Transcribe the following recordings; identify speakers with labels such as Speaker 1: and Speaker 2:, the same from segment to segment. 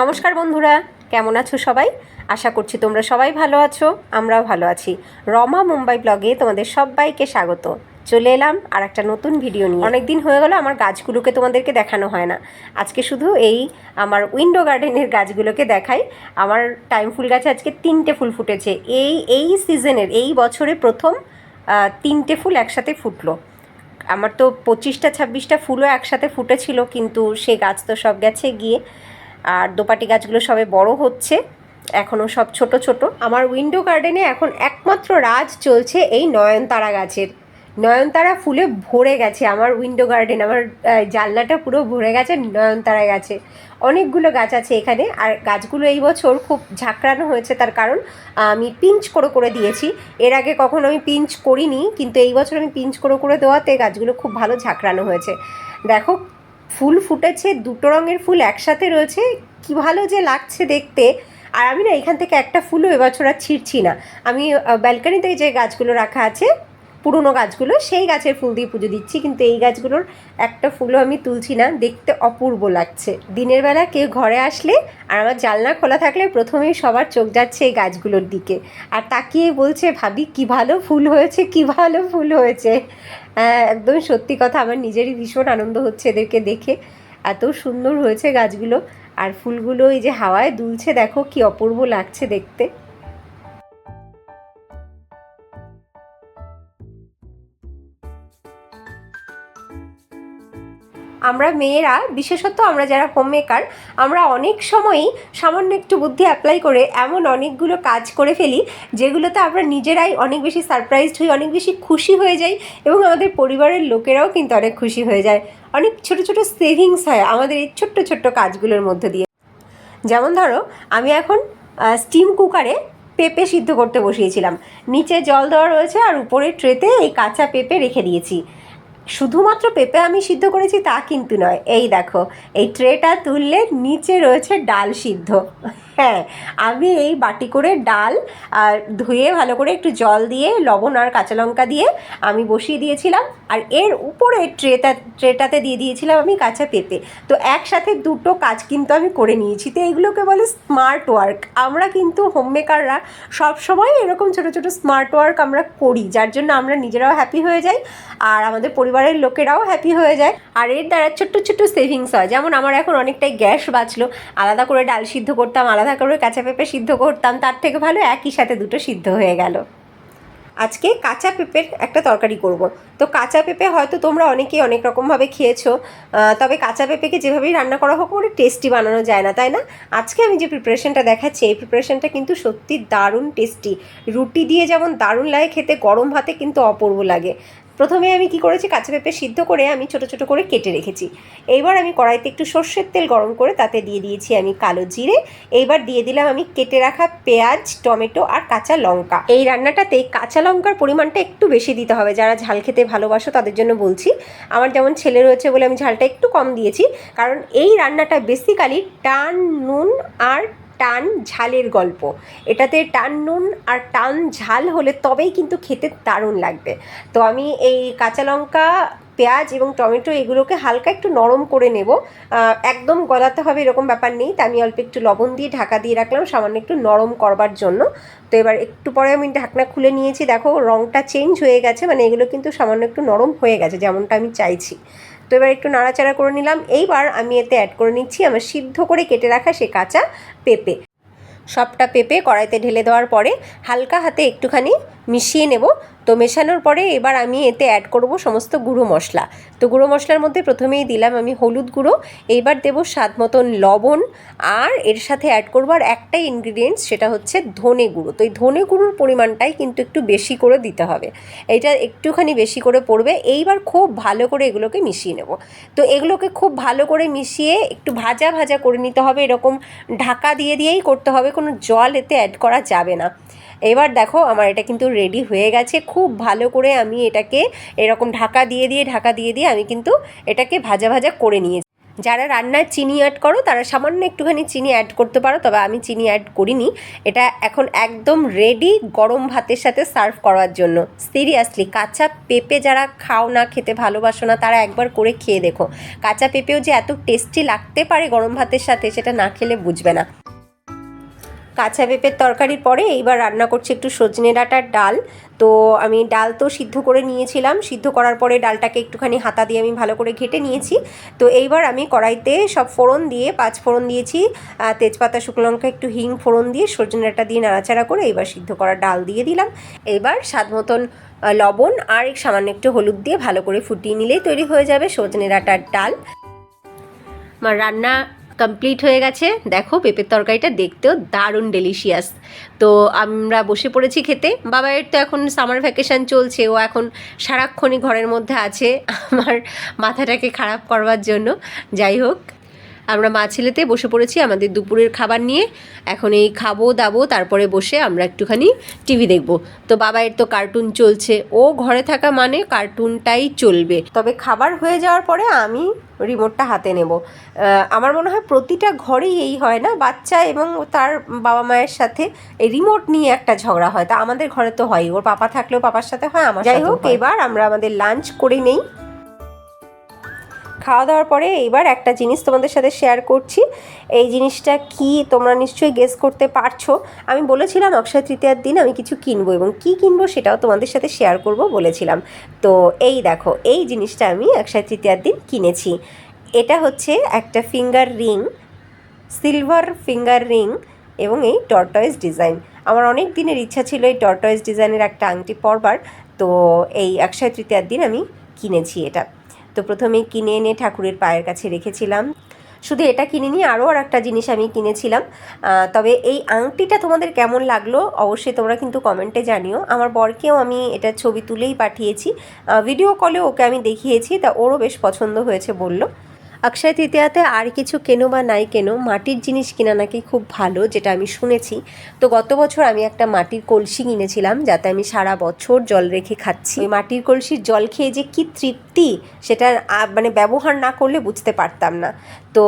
Speaker 1: নমস্কার বন্ধুরা, কেমন আছো সবাই? আশা করছি তোমরা সবাই ভালো আছো, আমরাও ভালো আছি। রমা মুম্বাই ব্লগে তোমাদের সবাইকে স্বাগত। চলে এলাম আর একটা নতুন ভিডিও নিয়ে। অনেক দিন হয়ে গেল আমার গাছগুলোকে তোমাদেরকে দেখানো হয় না। আজকে শুধু এই আমার উইন্ডো গার্ডেনের গাছগুলোকে দেখাই। আমার টাইম ফুল গাছে আজকে তিনটে ফুল ফুটেছে। এই এই সিজনের এই বছরে প্রথম তিনটে ফুল একসাথে ফুটলো। আমার তো পঁচিশটা, ছাব্বিশটা ফুলও একসাথে ফুটেছিল, কিন্তু সে গাছ তো সব গেছে গিয়ে। আর দোপাটি গাছগুলো সবে বড় হচ্ছে, এখনও সব ছোট ছোট। আমার উইন্ডো গার্ডেনে এখন একমাত্র রাজ চলছে এই নয়নতারা গাছের। নয়নতারা ফুলে ভরে গেছে আমার উইন্ডো গার্ডেন, আমার জানলাটা পুরো ভরে গেছে নয়নতারা গাছে। অনেকগুলো গাছ আছে এখানে আর গাছগুলো এই বছর খুব ঝাঁকড়ানো হয়েছে তার কারণ, আমি পিঞ্চ করে করে দিয়েছি। এর আগে কখনো আমি পিঞ্চ করিনি, কিন্তু এই বছর আমি পিঞ্চ করে করে দেওয়াতে গাছগুলো খুব ভালো ঝাঁকড়ানো হয়েছে। দেখো ফুল ফুটেছে দুটো রঙের ফুল একসাথে রয়েছে। কি ভালো যে লাগছে দেখতে। আর আমি না এখান থেকে একটা ফুলও এবছর আর ছিঁড়ছি না। আমি ব্যালকানিতে যে গাছগুলো রাখা আছে পুরনো গাছগুলো সেই গাছের ফুল দিয়ে পুজো দিচ্ছি। কিন্তু এই গাছগুলোর একটা ফুলও আমি তুলছি না। দেখতে অপূর্ব লাগছে। দিনের বেলা কেউ ঘরে আসলে আর আমার জানলা খোলা থাকলে প্রথমেই সবার চোখ যাচ্ছে এই গাছগুলোর দিকে। আর তাকিয়ে বলছে ভাবি কি ভালো ফুল হয়েছে কি ভালো ফুল হয়েছে। হ্যাঁ, একদম সত্যি কথা। আমার নিজেরই ভীষণ আনন্দ হচ্ছে এদেরকে দেখে। এত সুন্দর হয়েছে গাছগুলো। আর ফুলগুলো এই যে হাওয়ায় দুলছে, দেখো কি অপূর্ব লাগছে দেখতে। আমরা মেয়েরা, বিশেষত আমরা যারা হোম মেকার আমরা অনেক সময়ই সামান্য একটু বুদ্ধি অ্যাপ্লাই করে এমন অনেকগুলো কাজ করে ফেলি, যেগুলোতে আমরা নিজেরাই অনেক বেশি সারপ্রাইজড হই, অনেক বেশি খুশি হয়ে যাই এবং আমাদের পরিবারের লোকেরাও কিন্তু অনেক খুশি হয়ে যায়। অনেক ছোট ছোট সেভিংস হয় আমাদের এই ছোট্ট ছোট্ট কাজগুলোর মধ্যে দিয়ে। যেমন ধরো, আমি এখন স্টিম কুকারে পেঁপে সিদ্ধ করতে বসিয়েছিলাম। নিচে জল দেওয়া রয়েছে আর উপরে ট্রেতে এই কাঁচা পেঁপে রেখে দিয়েছি। শুধুমাত্র পেঁপে আমি সিদ্ধ করেছি তা কিন্তু নয়। এই দেখো, এই ট্রেটা তুললে নিচে রয়েছে ডাল সিদ্ধ। হ্যাঁ আমি এই বাটি করে ডাল আর ধুয়ে ভালো করে একটু জল দিয়ে, লবণ আর কাঁচা লঙ্কা দিয়ে আমি বসিয়ে দিয়েছিলাম। আর এর উপরে ট্রেটা, ট্রেটাতে দিয়ে দিয়েছিলাম আমি কাঁচা পেঁপে। তো একসাথে দুটো কাজ কিন্তু আমি করে নিয়েছি। তো এইগুলোকে বলে স্মার্ট ওয়ার্ক আমরা কিন্তু হোম মেকাররা সবসময় এরকম ছোটো ছোটো স্মার্ট ওয়ার্ক আমরা করি, যার জন্য আমরা নিজেরাও হ্যাপি হয়ে যাই আর আমাদের পরিবারের লোকেরাও হ্যাপি হয়ে যায়। আর এর দ্বারা ছোট্ট ছোট্ট সেভিংস হয়। যেমন আমার এখন অনেকটাই গ্যাস বাঁচলো। আলাদা করে ডাল সিদ্ধ করতাম, আলাদা করে কাঁচা পেঁপে সিদ্ধ করতাম, তার থেকে ভালো একই সাথে দুটো সিদ্ধ হয়ে গেল। আজকে কাঁচা পেঁপের একটা তরকারি করব। তো কাঁচা পেঁপে হয়তো তোমরা অনেকেই অনেক রকমভাবে খেয়েছো তবে কাঁচা পেঁপেকে যেভাবেই রান্না করা হোক ওটা টেস্টি বানানো যায় না, তাই না? আজকে আমি যে প্রিপারেশনটা দেখাচ্ছি, এই প্রিপারেশনটা কিন্তু সত্যি দারুণ টেস্টি রুটি দিয়ে যেমন দারুণ লাগে, খেতে গরম ভাতে কিন্তু অপূর্ব লাগে। প্রথমে আমি কি করেছি, কাঁচা পেঁপে সিদ্ধ করে আমি ছোট ছোট করে কেটে রেখেছি। এইবার আমি কড়াইতে একটু সর্ষের তেল গরম করে তাতে দিয়ে দিয়েছি আমি কালো জিরে। এইবার দিয়ে দিলাম আমি কেটে রাখা পেঁয়াজ, টমেটো আর কাঁচা লঙ্কা। এই রান্নাটাতে কাঁচা লঙ্কার পরিমাণটা একটু বেশি দিতে হবে। যারা ঝাল খেতে ভালোবাসো তাদের জন্য বলছি। আমার যেমন ছেলে রয়েছে বলে আমি ঝালটা একটু কম দিয়েছি। কারণ এই রান্নাটা বেসিক্যালি টান, নুন আর টান ঝালের গল্প। এটাতে টান নুন আর টান ঝাল হলে তবেই কিন্তু খেতে দারুণ লাগবে। তো আমি এই কাঁচা লঙ্কা, পেঁয়াজ এবং টমেটো এগুলোকে হালকা একটু নরম করে নেব। একদম গলাতে হবে এরকম ব্যাপার নেই। তা আমি অল্প একটু লবণ দিয়ে ঢাকা দিয়ে রাখলাম সামান্য একটু নরম করবার জন্য। তো এবার একটু পরে আমি ঢাকনা খুলে নিয়েছি। দেখো রঙটা চেঞ্জ হয়ে গেছে। মানে এগুলো কিন্তু সামান্য একটু নরম হয়ে গেছে যেমনটা আমি চাইছি। তো এবার একটু নাড়াচাড়া করে নিলাম। এইবার আমি এতে অ্যাড করে নিচ্ছি আমার সিদ্ধ করে কেটে রাখা সে কাঁচা পেঁপে। সবটা পেঁপে কড়াইতে ঢেলে দেওয়ার পরে হালকা হাতে একটুখানি মিশিয়ে নেব। তো মেশানোর পরে এবার আমি এতে অ্যাড করব সমস্ত গুঁড়ো মশলা। তো গুঁড়ো মশলার মধ্যে প্রথমেই দিলাম আমি হলুদ গুঁড়ো, এইবার দেবো স্বাদ মতন লবণ, আর এর সাথে অ্যাড করব আর একটাই ইনগ্রিডিয়েন্টস সেটা হচ্ছে ধনে গুঁড়ো। তো এই ধনে গুঁড়োর পরিমাণটাই কিন্তু একটু বেশি করে দিতে হবে। এটা একটুখানি বেশি করে পড়বে, এইবার খুব ভালো করে এগুলোকে মিশিয়ে নেব। তো এগুলোকে খুব ভালো করে মিশিয়ে একটু ভাজা ভাজা করে নিতে হবে, এরকম ঢাকা দিয়ে দিয়েই করতে হবে, কোনো জল এতে অ্যাড করা যাবে না। এবার দেখো আমার এটা কিন্তু রেডি হয়ে গেছে। খুব ভালো করে আমি এটাকে এরকম ঢাকা দিয়ে দিয়ে, ঢাকা দিয়ে দিয়ে আমি কিন্তু এটাকে ভাজা ভাজা করে নিয়েছি। যারা রান্নায় চিনি অ্যাড করো, তারা সামান্য একটুখানি চিনি অ্যাড করতে পারো, তবে আমি চিনি অ্যাড করিনি। এটা এখন একদম রেডি গরম ভাতের সাথে সার্ভ করার জন্য। সিরিয়াসলি কাঁচা পেঁপে যারা খাও না, খেতে ভালোবাসো না, তারা একবার করে খেয়ে দেখো। কাঁচা পেঁপেও যে এত টেস্টি লাগতে পারে গরম ভাতের সাথে, সেটা না খেলে বুঝবে না। কাঁচা পেঁপের তরকারির পরে এইবার রান্না করছি একটু সজনে ডাঁটার ডাল। তো আমি ডাল তো সিদ্ধ করে নিয়েছিলাম। সিদ্ধ করার পরে ডালটাকে একটুখানি হাতা দিয়ে আমি ভালো করে ঘেটে নিয়েছি। তো এইবার আমি কড়াইতে সব ফোড়ন দিয়ে, পাঁচ ফোড়ন দিয়েছি তেজপাতা, শুকনো লঙ্কা, একটু হিং ফোড়ন দিয়ে সজনে ডাঁটা দিয়ে নাড়াচাড়া করে এইবার সিদ্ধ করা ডাল দিয়ে দিলাম। এইবার স্বাদ মতন লবণ আর এক সামান্য একটু হলুদ দিয়ে ভালো করে ফুটিয়ে নিলেই তৈরি হয়ে যাবে সজনে ডাঁটার ডাল। আমার রান্না কমপ্লিট হয়ে গেছে। দেখো, পেঁপের তরকারিটা দেখতেও দারুণ ডেলিশিয়াস তো আমরা বসে পড়েছি খেতে। বাবাইয়ের তো এখন সামার ভ্যাকেশান চলছে। ও এখন সারাক্ষণই ঘরের মধ্যে আছে। আমার মাথাটাকে খারাপ করবার জন্য। যাই হোক আমরা মা ছেলেতে বসে পড়েছি আমাদের দুপুরের খাবার নিয়ে। এখন এই খাব দাবো তারপরে বসে আমরা একটুখানি টিভি দেখব। তো বাবাইয়ের তো কার্টুন চলছে। ও ঘরে থাকা মানে কার্টুনটাই চলবে। তবে খাবার হয়ে যাওয়ার পরে আমি রিমোটটা হাতে নেব। আমার মনে হয় প্রতিটা ঘরেই এই হয় না? বাচ্চা এবং তার বাবা মায়ের সাথে এই রিমোট নিয়ে একটা ঝগড়া হয়। তা আমাদের ঘরে তো হয়। ওর পাপা থাকলেও পাপার সাথে হয় আমার যাই হোক এবার আমরা আমাদের লাঞ্চ করে নেই। খাওয়া দাওয়ার পরে এইবার একটা জিনিস তোমাদের সাথে শেয়ার করছি। এই জিনিসটা কি তোমরা নিশ্চয়ই গেস করতে পারছ। আমি বলেছিলাম অক্ষয় তৃতীয়ার দিন আমি কিছু কিনবো এবং কি কিনবো সেটাও তোমাদের সাথে শেয়ার করব বলেছিলাম। তো এই দেখো, এই জিনিসটা আমি অক্ষয় তৃতীয়ার দিন কিনেছি। এটা হচ্ছে একটা finger ring silver finger ring এবং এই টর্টয়েস ডিজাইন আমার অনেক দিনের ইচ্ছা ছিল এই টর্টয়েস ডিজাইনের একটা আংটি পরবার, তো এই অক্ষয় তৃতীয়ার দিন আমি কিনেছি এটা। তো প্রথমে কিনে এনে ঠাকুরের পায়ের কাছে রেখেছিলাম। শুধু এটা কিনিনি, আরও আর একটা জিনিস আমি কিনেছিলাম। তবে এই আংটিটা তোমাদের কেমন লাগল অবশ্যই তোমরা কিন্তু কমেন্টে জানিও। আমার বরকেও আমি এটা ছবি তুলেই পাঠিয়েছি। ভিডিও কলে ওকে আমি দেখিয়েছি, তা ওরও বেশ পছন্দ হয়েছে বলল। অক্ষয় তৃতীয়াতে আর কিছু কেনো বা নাই কেনো, মাটির জিনিস কেনা নাকি খুব ভালো যেটা আমি শুনেছি। তো গত বছর আমি একটা মাটির কলসি কিনেছিলাম, যাতে আমি সারা বছর জল রেখে খাচ্ছি। মাটির কলসির জল খেয়ে যে কি তৃপ্তি সেটা মানে ব্যবহার না করলে বুঝতে পারতাম না। তো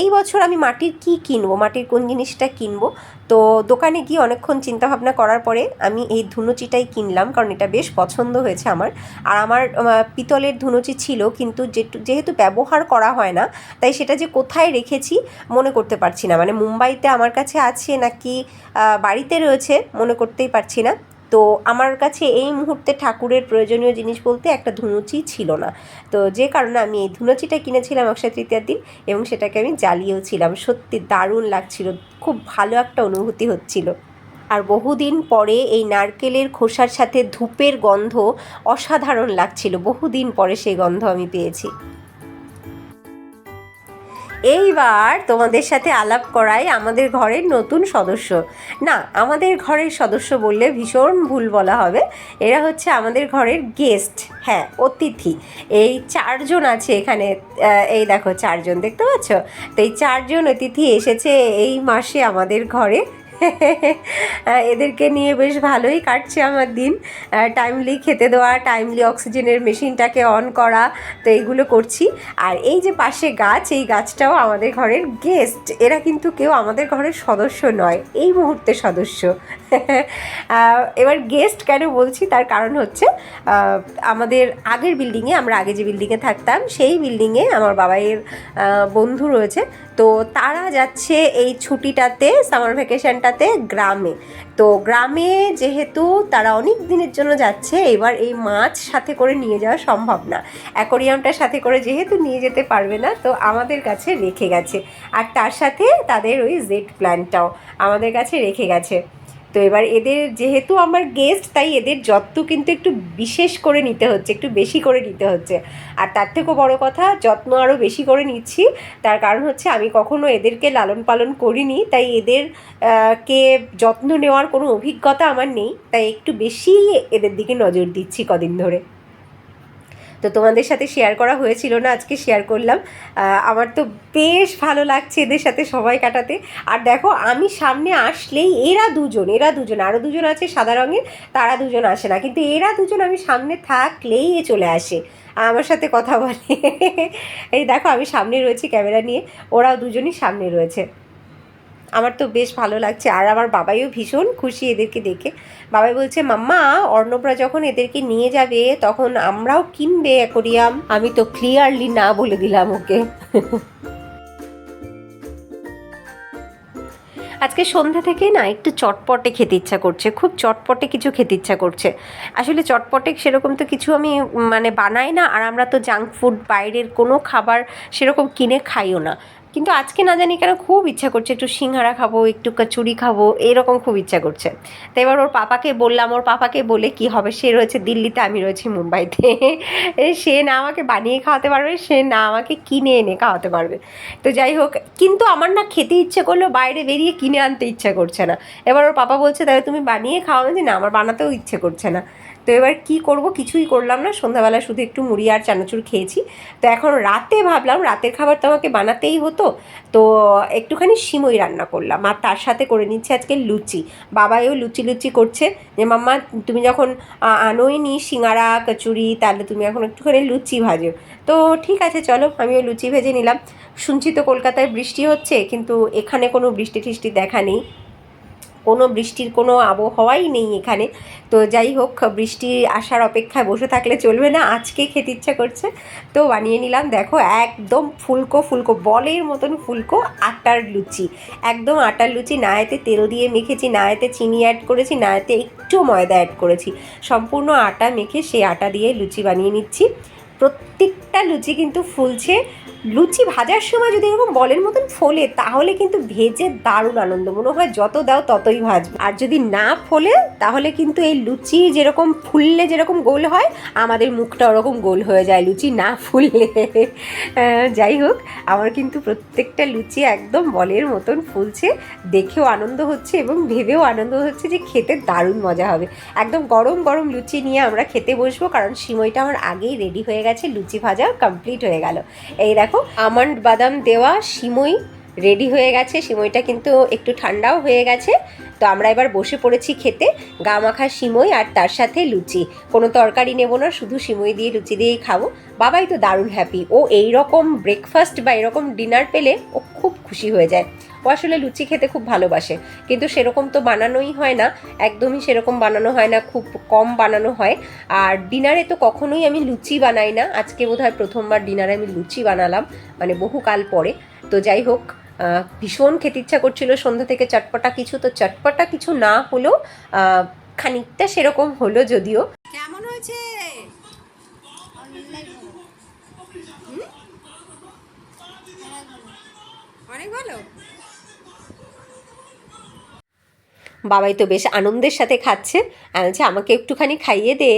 Speaker 1: এই বছর আমি মাটির কি কিনবো? মাটির কোন জিনিসটা কিনবো? তো দোকানে গিয়ে অনেকক্ষণ চিন্তাভাবনা করার পরে আমি এই ধুনুচিটাই কিনলাম, কারণ এটা বেশ পছন্দ হয়েছে আমার। আর আমার পিতলের ধুনুচি ছিল, কিন্তু যেহেতু ব্যবহার করা হয় না, তাই সেটা যে কোথায় রেখেছি মনে করতে পারছি না। মানে মুম্বাইতে আমার কাছে আছে নাকি বাড়িতে রয়েছে মনে করতেই পারছি না। তো আমার কাছে এই মুহূর্তে ঠাকুরের প্রয়োজনীয় জিনিস বলতে একটা ধুনুচি ছিল না। তো যে কারণে আমি এই ধুনুচিটা কিনেছিলাম অক্ষয় তৃতীয়ার দিন এবং সেটাকে আমি জ্বালিয়েও ছিলাম সত্যি দারুণ লাগছিল, খুব ভালো একটা অনুভূতি হচ্ছিল। আর বহুদিন পরে এই নারকেলের খোসার সাথে ধূপের গন্ধ অসাধারণ লাগছিল। বহুদিন পরে সেই গন্ধ আমি পেয়েছি। এইবার তোমাদের সাথে আলাপ করাই আমাদের ঘরের নতুন সদস্য। না, আমাদের ঘরের সদস্য বললে ভীষণ ভুল বলা হবে। এরা হচ্ছে আমাদের ঘরের গেস্ট হ্যাঁ অতিথি। এই চারজন আছে এখানে এই দেখো চারজন, দেখতে পাচ্ছ? তো এই চারজন অতিথি এসেছে এই মাসে আমাদের ঘরে। এদেরকে নিয়ে বেশ ভালোই কাটছে আমার দিন। টাইমলি খেতে দেওয়া টাইমলি অক্সিজেনের মেশিনটাকে অন করা, তো এইগুলো করছি। আর এই যে পাশে গাছ, এই গাছটাও আমাদের ঘরের গেস্ট এরা কিন্তু কেউ আমাদের ঘরের সদস্য নয়, এই মুহূর্তে সদস্য। এবার গেস্ট কেন বলছি? তার কারণ হচ্ছে আমাদের আগের বিল্ডিংয়ে আমরা আগে যে বিল্ডিংয়ে থাকতাম, সেই বিল্ডিংয়ে আমার বাবাইয়ের বন্ধু রয়েছে। তো তারা যাচ্ছে এই ছুটিটাতে সামার ভ্যাকেশনটাতে গ্রামে। তো গ্রামে যেহেতু তারা অনেক দিনের জন্য যাচ্ছে, এবার এই মাছ সাথে করে নিয়ে যাওয়া সম্ভব না। অ্যাকোরিয়ামটা সাথে করে যেহেতু নিয়ে যেতে পারবে না, তো আমাদের কাছে রেখে গেছে। আর তার সাথে তাদের ওই জেড প্ল্যানটাও আমাদের কাছে রেখে গেছে। তো এবার এদের যেহেতু আমার গেস্ট তাই এদের যত্ন কিন্তু একটু বিশেষ করে নিতে হচ্ছে, একটু বেশি করে নিতে হচ্ছে। আর তার থেকেও বড় কথা, যত্ন আরও বেশি করে নিচ্ছি। তার কারণ হচ্ছে আমি কখনো এদেরকে লালন পালন করিনি, তাই এদের কে যত্ন নেওয়ার কোনো অভিজ্ঞতা আমার নেই, তাই একটু বেশি এদের দিকে নজর দিচ্ছি কদিন ধরে। তো তোমাদের সাথে শেয়ার করা হয়েছিল না, আজকে শেয়ার করলাম। আমার তো বেশ ভালো লাগছে এদের সাথে সময় কাটাতে। আর দেখো, আমি সামনে আসলেই এরা দুজন এরা দুজন আরও দুজন আছে সাদা রঙের, তারা দুজন আসে না। কিন্তু এরা দুজন আমি সামনে থাকলেই এ চলে আসে। আমার সাথে কথা বলে। এই দেখো, আমি সামনে রয়েছি ক্যামেরা নিয়ে, ওরাও দুজনই সামনে রয়েছে। আমার তো বেশ ভালো লাগছে। আর আমার বাবাইও ভীষণ খুশি এদেরকে দেখে। বাবাই বলছে, মাম্মা, অর্ণবরা যখন এদেরকে নিয়ে যাবে, তখন আমরাও কিনবে অ্যাকোরিয়াম। আমি তো ক্লিয়ারলি না বলে দিলাম ওকে। আজকে সন্ধ্যা থেকে না একটু চটপটে খেতে ইচ্ছা করছে। খুব চটপটে কিছু খেতে ইচ্ছা করছে। আসলে চটপটে সেরকম তো কিছু আমি মানে বানাই না, আর আমরা তো জাঙ্ক ফুড বাইরের কোনো খাবার সেরকম কিনে খাইও না। কিন্তু আজকে না জানি কেন খুব ইচ্ছা করছে, একটু সিঙ্গারা খাব, একটু কচুরি খাব, এরকম খুব ইচ্ছা করছে। তো এবার ওর পাপাকে বললাম, ওর পাপাকে বলে কি হবে? সে রয়েছে দিল্লিতে, আমি রয়েছি মুম্বাইতে। সে না আমাকে বানিয়ে খাওয়াতে পারবে, সে না আমাকে কিনে এনে খাওয়াতে পারবে। তো যাই হোক, কিন্তু আমার না খেতে ইচ্ছে করলেও বাইরে বেরিয়ে কিনে আনতে ইচ্ছা করছে না। এবার ওর পাপা বলছে, তাহলে তুমি বানিয়ে খাওয়াবে? যে না, আমার বানাতেও ইচ্ছে করছে না। তো এবার কি করব? কিছুই করলাম না। সন্ধ্যাবেলা শুধু একটু মুড়ি আর চানাচুর খেয়েছি। তো এখন রাতে ভাবলাম, রাতের খাবার তো আমাকে বানাতেই হতো। তো একটুখানি সিমই রান্না করলাম আর তার সাথে করে নিচ্ছে আজকে লুচি। বাবাইও লুচি লুচি করছে। যে, মাম্মা, তুমি যখন আনোই নি সিঙ্গারা, কচুরি, তাহলে তুমি এখন একটুখানি লুচি ভাজো। তো ঠিক আছে, চলো, আমিও লুচি ভেজে নিলাম। শুনছি তো কলকাতায় বৃষ্টি হচ্ছে, কিন্তু এখানে কোনো বৃষ্টি টিষ্টি দেখা নেই। কোনো বৃষ্টির কোনো আবহাওয়াই নেই এখানে। তো যাই হোক, বৃষ্টি আসার অপেক্ষায় বসে থাকলে চলবে না। আজকে খেতে ইচ্ছা করছে। তো বানিয়ে নিলাম। দেখো, একদম ফুলকো ফুলকো, বলের মতন ফুলকো, আটার লুচি। একদম আটার লুচি না এতে তেল দিয়ে মেখেছি না এতে চিনি অ্যাড করেছি না এতে একটু ময়দা অ্যাড করেছি। সম্পূর্ণ আটা মেখে সেই আটা দিয়ে লুচি বানিয়ে নিচ্ছি। প্রত্যেকটা লুচি কিন্তু ফুলছে। লুচি ভাজার সময় যদি এরকম বলের মতন ফোলে, তাহলে কিন্তু ভেজে দারুণ আনন্দ। মনে হয় যত দাও ততই ভাজবে। আর যদি না ফোলে, তাহলে কিন্তু এই লুচি যেরকম ফুললে যেরকম গোল হয়, আমাদের মুখটা ওরকম গোল হয়ে যায় লুচি না ফুললে। যাই হোক, আমার কিন্তু প্রত্যেকটা লুচি একদম বলের মতন ফুলছে। দেখেও আনন্দ হচ্ছে এবং ভেবেও আনন্দ হচ্ছে যে খেতে দারুণ মজা হবে। একদম গরম গরম লুচি নিয়ে আমরা খেতে বসবো, কারণ সিমইটা আমার আগেই রেডি হয়ে গেছে। লুচি ভাজা কমপ্লিট হয়ে গেল। এই দেখো, আমন্ড বাদাম দেওয়া, সিমই রেডি হয়ে গেছে। সিমইটা কিন্তু একটু ঠান্ডাও হয়ে গেছে। তো আমরা এবার বসে পড়েছি খেতে, গা মাখা সিমই আর তার সাথে লুচি। কোনো তরকারি নেব না, শুধু সিমই দিয়ে, লুচি দিয়েই খাব। বাবাই তো দারুণ হ্যাপি ও এই রকম ব্রেকফাস্ট বা এরকম ডিনার পেলে ও খুব খুশি হয়ে যায়। ও আসলে লুচি খেতে খুব ভালোবাসে। কিন্তু সেরকম তো বানানোই হয় না। একদমই সেরকম বানানো হয় না খুব কম বানানো হয়। আর ডিনারে তো কখনোই আমি লুচি বানাই না। আজকে বোধহয় প্রথমবার ডিনারে আমি লুচি বানালাম মানে বহুকাল পরে। তো যাই হোক ভীষণ খেতে ইচ্ছা করছিল সন্ধ্যা থেকে চটপটা কিছু। তো চটপটা কিছু না হলেও খানিকটা সেরকম হলো যদিও। কেমন হয়েছে? অনেক ভালো? বাবাই তো বেশ আনন্দের সাথে খাচ্ছে। বলছি, আমাকে একটুখানি খাইয়ে দে।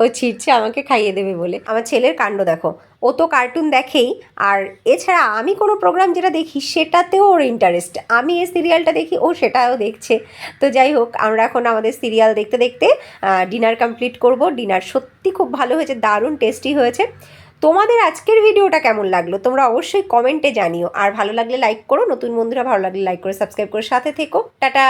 Speaker 1: ও ছিটছে, আমাকে খাইয়ে দেবে বলে। আমার ছেলের কাণ্ড দেখো। ও তো কার্টুন দেখেই, আর এছাড়া আমি কোনো প্রোগ্রাম যেটা দেখি, সেটাতেও ওর ইন্টারেস্ট আমি এই সিরিয়ালটা দেখি, ও সেটাও দেখছে। তো যাই হোক, আমরা এখন আমাদের সিরিয়াল দেখতে দেখতে ডিনার কমপ্লিট করব। ডিনার সত্যি খুব ভালো হয়েছে, দারুণ টেস্টি হয়েছে। তোমাদের আজকের ভিডিওটা কেমন লাগল তোমরা অবশ্যই কমেন্টে জানিও। আর ভালো লাগলে লাইক করো, নতুন বন্ধুরা ভালো লাগলে লাইক করে সাবস্ক্রাইব করে সাথে থেকো। টাটা!